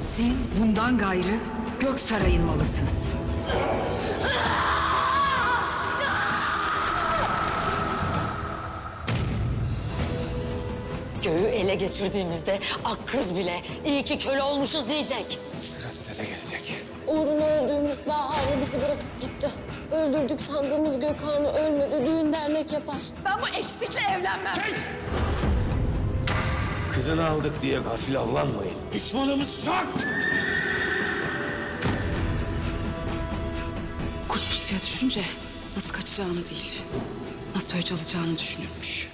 Siz bundan gayrı Göksaray'ın malısınız. Göğü ele geçirdiğimizde Akkız bile iyi ki köle olmuşuz diyecek. Sıra size de gelecek. Uğruna öldüğümüz Daha'nı bizi bırakıp gitti. Öldürdük sandığımız Gökhan'ı ölmedi. Düğün dernek yapar. Ben bu eksikle evlenmem. Kızını aldık diye gafil avlanmayın. Düşmanımız çok. Kurt pusuya düşünce nasıl kaçacağını değil, nasıl öc alacağını düşünürmüş.